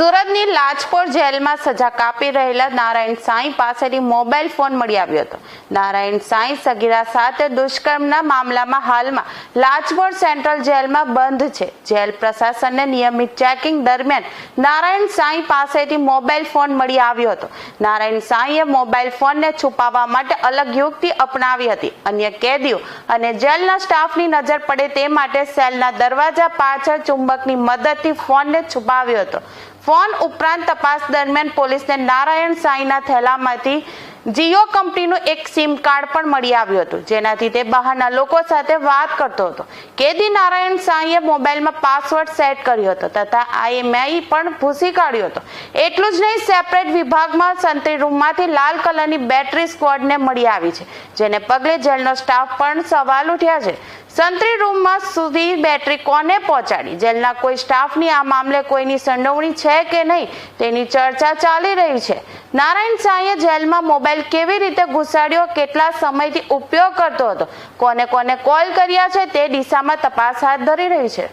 સુરતની લાજપોર જેલમાં સજા કાપી રહેલા નારાયણ સાંઈ પાસેથી મોબાઈલ ફોન મળી આવ્યો હતો. નારાયણ સાંઈ સગીરા સાથે દુષ્કર્મના મામલામાં હાલમાં લાજપોર સેન્ટ્રલ જેલમાં બંધ છે. જેલ પ્રશાસનને નિયમિત ચેકિંગ દરમિયાન નારાયણ સાંઈ પાસેથી મોબાઈલ ફોન મળી આવ્યો હતો. નારાયણ સાંઈએ મોબાઈલ ફોનને છુપાવવા માટે અલગ યુક્તિ અપનાવી હતી. અન્ય કેદીઓ અને જેલના સ્ટાફની નજર પડે તે માટે સેલના દરવાજા પાછળ ચુંબકની મદદથી ફોનને છુપાવ્યો હતો. ફોન ઉપરાંત તપાસ દરમિયાન પોલીસને નારાયણ સાંઈના થેલામાંથી જીઓ કંપનીનું એક સિમ કાર્ડ પણ મળી આવ્યું હતું. જેનાથી તે બહારના લોકો સાથે વાત કરતો હતો. કેદી નારાયણ સાંઈએ મોબાઈલમાં પાસવર્ડ સેટ કર્યો હતો તથા આઈએમઆઈ પણ ભૂસી કાઢ્યો હતો. એટલું જ નહીં, સેપરેટ વિભાગમાં સંત્રી રૂમમાંથી લાલ કલરની બેટરી સ્ક્વોડને મળી આવી છે, જેને પગલે જેલનો સ્ટાફ પણ સવાલ ઉઠ્યા છે. સંત્રી રૂમમાં સુધી બેટરી કોને પહોંચાડી? જેલના કોઈ સ્ટાફની આ મામલે કોઈની સંડોવણી છે કે નહીં તેની ચર્ચા ચાલી રહી છે. નારાયણ સાંઈએ જેલમાં મોબાઈલ કેવી રીતે ઘુસાડ્યો કેટલા સમયથી ઉપયોગ કરતો હતો કોને કોને કોલ કર્યા છે તે દિશામાં તપાસ હાથ ધરી રહી છે.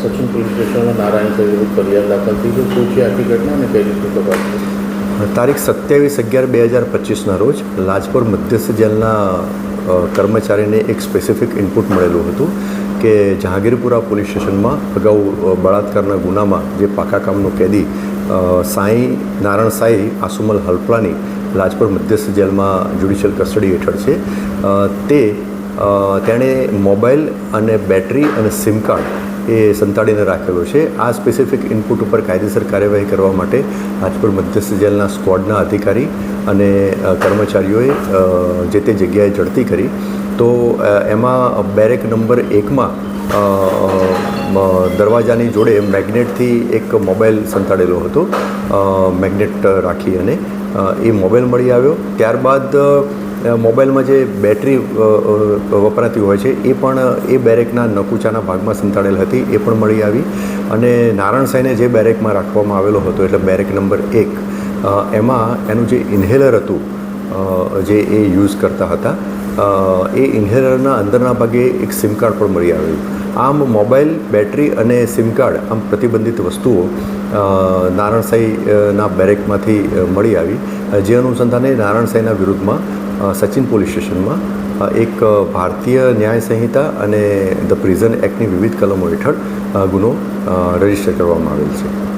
સચિન પોલીસ સ્ટેશનમાં નારાયણ વિરુદ્ધ ફરિયાદ દાખલ થઈ છે. શું છે આખી ઘટના અને કઈ રીતની તપાસ તારીખ સત્યાવીસ અગિયાર બે હજાર પચીસના રોજ લાજપોર મધ્યસ્થ જેલના કર્મચારીને એક સ્પેસિફિક ઇનપુટ મળેલું હતું કે જહાંગીરપુરા પોલીસ સ્ટેશનમાં અગાઉ બળાત્કારના ગુનામાં જે પાકા કામનો કેદી સાંઈ નારાયણ સાંઈ આસુમલ હલપલાની લાજપોર મધ્યસ્થ જેલમાં જ્યુડિશિયલ કસ્ટડી હેઠળ છે. તે તેણે મોબાઈલ અને બેટરી અને સિમ કાર્ડ એ સંતાડીને રાખેલો છે. આ સ્પેસિફિક ઇનપુટ ઉપર કાયદેસર કાર્યવાહી કરવા માટે રાજકોટ મધ્યસ્થ જેલના સ્ક્વોડના અધિકારી અને કર્મચારીઓએ જે તે જગ્યાએ ઝડપી કરી. તો એમાં બેરેક નંબર એકમાં દરવાજાની જોડે મેગ્નેટથી એક મોબાઈલ સંતાડેલો હતો. મેગ્નેટ રાખી અને એ મોબાઈલ મળી આવ્યો. ત્યારબાદ મોબાઈલમાં જે બેટરી વપરાતી હોય છે, એ પણ, એ બેરેકના નકુચાના ભાગમાં સંતાડેલ હતી, એ પણ મળી આવી. અને નારાયણ સાંઈને જે બેરેકમાં રાખવામાં આવેલો હતો, એટલે બેરેક નંબર એક એમાં એનું જે ઇન્હેલર હતું જે એ યુઝ કરતા હતા એ ઇન્હેલરના અંદરના ભાગે એક સિમ કાર્ડ પણ મળી આવ્યું આમ મોબાઈલ, બેટરી અને સિમ કાર્ડ આમ પ્રતિબંધિત વસ્તુઓ નારણસાઈના બેરેકમાંથી મળી આવી. જે અનુસંધાને નારણસાઈના વિરુદ્ધમાં સચિન પોલીસ સ્ટેશનમાં એક ભારતીય ન્યાય સંહિતા અને ધ પ્રિઝન એક્ટની વિવિધ કલમો હેઠળ ગુનો રજિસ્ટર કરવામાં આવેલ છે.